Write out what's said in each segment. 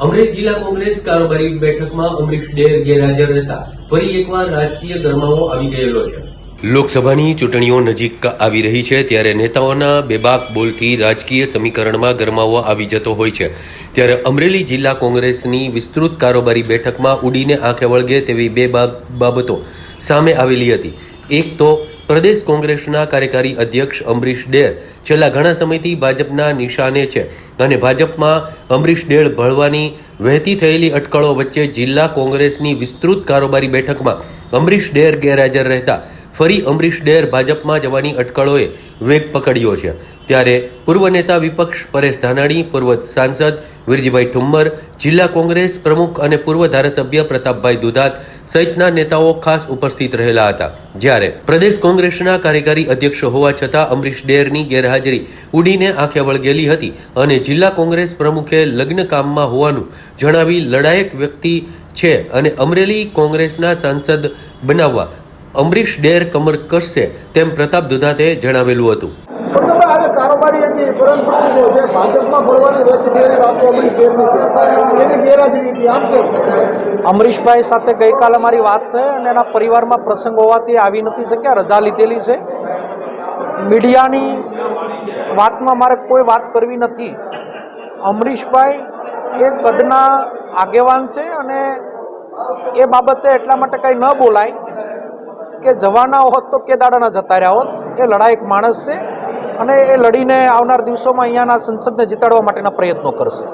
અમરેલી જિલ્લા કોંગ્રેસ કારોબારી બેઠકમાં અમરીશ ડેર ગેરહાજર રહેતા ફરી એકવાર રાજકીય ગરમાવો આવી ગયેલો છે. લોકસભાની ચૂંટણીઓ નજીક આવી રહી છે, ત્યારે નેતાઓના બેબાક બોલથી રાજકીય સમીકરણમાં ગરમાવો આવી જતો હોય છે. ત્યારે અમરેલી જિલ્લા કોંગ્રેસની વિસ્તૃત કારોબારી બેઠકમાં ઉડીને આંખે વળગે તેવી બે બાબ- બાબતો સામે આવેલી હતી. એક તો પ્રદેશ કોંગ્રેસના કાર્યકારી અધ્યક્ષ અમરીશ ડેર છેલ્લા ઘણા સમયથી ભાજપના નિશાને છે અને ભાજપમાં અમરીશ ડેર ભળવાની વહેતી થયેલી અટકળો વચ્ચે જિલ્લા કોંગ્રેસની વિસ્તૃત કારોબારી બેઠકમાં અમરીશ ડેર ગેરહાજર રહેતા ફરી અમરીશ ડેર ભાજપમાં જવાની અટકળોએ વેગ પકડ્યો છે. ત્યારે પૂર્વ નેતા વિપક્ષ પરેશ ધાનાણી, પૂર્વ સાંસદ વિરજીભાઈ ઠુમ્મર, જિલ્લા કોંગ્રેસ પ્રમુખ અને પૂર્વ ધારાસભ્ય પ્રતાપભાઈ દુધાત સહિતના નેતાઓ ખાસ ઉપસ્થિત રહેલા હતા. જ્યારે પ્રદેશ કોંગ્રેસના કાર્યકારી અધ્યક્ષ હોવા છતાં અમરીશ ડેરની ગેરહાજરી ઉડીને આંખે વળગેલી હતી અને જિલ્લા કોંગ્રેસ પ્રમુખે લગ્ન કામમાં હોવાનું જણાવી લડાયક વ્યક્તિ છે અને અમરેલી કોંગ્રેસના સાંસદ બનાવવા અમરીશ ડેર કમર કસશે તેમ પ્રતાપ દુધાતે જણાવેલું હતું. પ્રથમ આજે કારોબારી હતી ભાજપમાં ભરવાની વાતો અમરીશ ડેરની એની ગેરહાજરી હતી આમ કેમ? અમરીશભાઈ સાથે ગઈકાલે મારી વાત થઈ અને એના પરિવારમાં પ્રસંગ હોવાથી આવી નથી શક્યા રજા લીધેલી છે. મીડિયાની વાતમાં મારે કોઈ વાત કરવી નથી. અમરીશભાઈ એ કદના આગેવાન છે અને એ બાબતે એટલા માટે કંઈ ન બોલાય. કે જવાના હોત તો કે દાડાના જતા રહ્યા હોત. એ લડાયક માણસ છે અને એ લડીને આવનાર દિવસોમાં અહીંયાના સંસદને જીતાડવા માટેના પ્રયત્નો કરશે.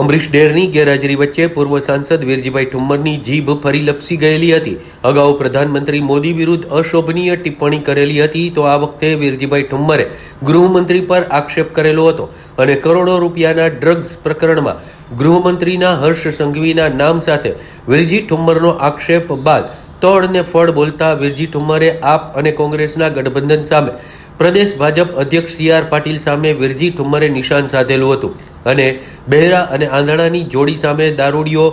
અમરીશ ડેરની ગેરહાજરી વચ્ચે પૂર્વ સાંસદ વીરજીભાઈ ઠુમ્મરની જીભ ફરી લપસી ગયેલી હતી. અગાઉ પ્રધાનમંત્રી મોદી વિરુદ્ધ અશોભનીય ટિપ્પણી કરેલી હતી તો આ વખતે વીરજીભાઈ ઠુમ્મરે ગૃહમંત્રી પર આક્ષેપ કરેલો હતો અને કરોડો રૂપિયાના ડ્રગ્સ પ્રકરણમાં ગૃહમંત્રીના હર્ષ સંઘવીના નામ સાથે વીરજી ઠુમ્મરનો આક્ષેપ બાદ તળને ફળ બોલતા વીરજી ઠુમ્મરે આપ અને કોંગ્રેસના ગઠબંધન સામે પ્રદેશ ભાજપ અધ્યક્ષ સી આર પાટીલ સામે વિરજી ઠુમ્મરે નિશાન સાધેલું હતું અને બહેરા અને આંધળાની જોડી સામે દારૂડીઓ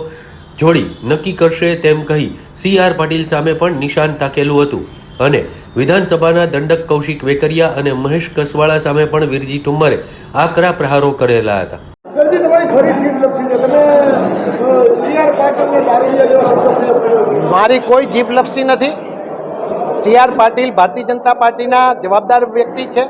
જોડી નક્કી કરશે તેમ કહી સી આર પાટીલ સામે પણ નિશાન તાકેલું હતું. અને વિધાનસભાના દંડક કૌશિક વેકરિયા અને મહેશ કસવાળા સામે પણ વિરજી ઠુમ્મરે આકરા પ્રહારો કરેલા હતા. સરજી, તમારી તમે સી આર પાટીલને દારૂડિયા જેવા શબ્દો મારી કોઈ જીભ લપસી નથી. સી આર પાટીલ ભારતીય જનતા પાર્ટીના જવાબદાર વ્યક્તિ છે.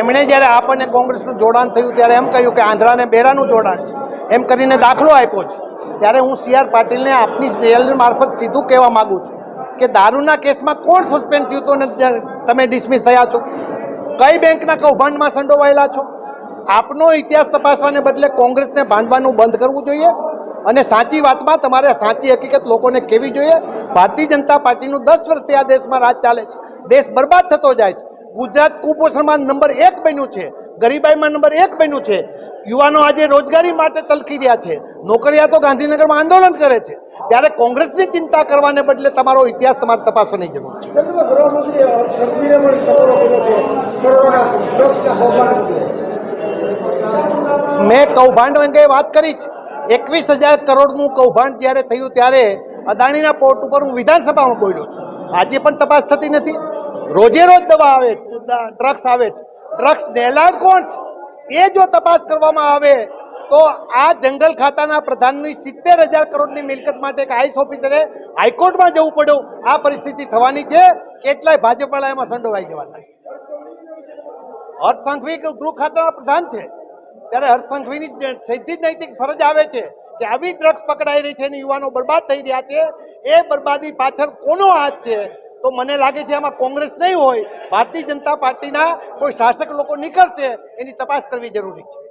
એમણે જ્યારે આપણને કોંગ્રેસનું જોડાણ થયું ત્યારે એમ કહ્યું કે આંધ્રા અને બેરાનું જોડાણ છે. એમ કરીને દાખલો આપ્યો છે. ત્યારે હું સી આર પાટીલને આપની રેલ મારફત સીધું કહેવા માગું છું કે દારૂના કેસમાં કોણ સસ્પેન્ડ થયું હતું જ્યાં તમે ડિસમિસ થયા છો? કઈ બેંકના કૌભાંડમાં સંડોવાયેલા છો? આપનો ઇતિહાસ તપાસવાને બદલે કોંગ્રેસને બાંધવાનું બંધ કરવું જોઈએ? અને સાચી વાતમાં તમારે સાચી હકીકત લોકોને કહેવી જોઈએ. ભારતીય જનતા પાર્ટીનું દસ વર્ષથી આ દેશમાં રાજ ચાલે છે. દેશ બરબાદ થતો જાય છે. ગુજરાત કુપોષણમાં નંબર એક બન્યું છે. ગરીબાઈમાં નંબર એક બન્યું છે. યુવાનો આજે રોજગારી માટે તલકી રહ્યા છે. નોકરિયાતો ગાંધીનગરમાં આંદોલન કરે છે. ત્યારે કોંગ્રેસની ચિંતા કરવાને બદલે તમારો ઇતિહાસ તમારે તપાસવાની જરૂર છે. મેં કૌભાંડ અંગે વાત કરી છે. એકવીસ હજાર કરોડનું કૌભાંડ જ્યારે થયું ત્યારે અદાણીના પોર્ટ ઉપર હું વિધાનસભામાં બોલ્યો છું. આજે પણ તપાસ થતી નથી. રોજે રોજ દવા આવે ડ્રગ્સ આવે છે. ડ્રગ્સ દેલાડ કોણ છે? એ જો તપાસ કરવામાં આવે તો આ જંગલ ખાતાના પ્રધાનની સિત્તેર હજાર કરોડની મિલકત માટે એક આઈસ ઓફિસરે હાઈકોર્ટમાં જવું પડ્યું. આ પરિસ્થિતિ થવાની છે. કેટલાય ભાજપવાળા એમાં સંડોવાઈ જવાના છે. અર્થ સાંઘવી ગૃહ ખાતાના પ્રધાન છે. ત્યારે હર્ષસંઘવીની સીધી નૈતિક ફરજ આવે છે કે આવી ડ્રગ્સ પકડાઈ રહી છે અને યુવાનો બરબાદ થઈ રહ્યા છે, એ બરબાદી પાછળ કોનો હાથ છે? તો મને લાગે છે આમાં કોંગ્રેસ નહીં હોય, ભારતીય જનતા પાર્ટીના કોઈ શાસક લોકો નીકળશે, એની તપાસ કરવી જરૂરી છે.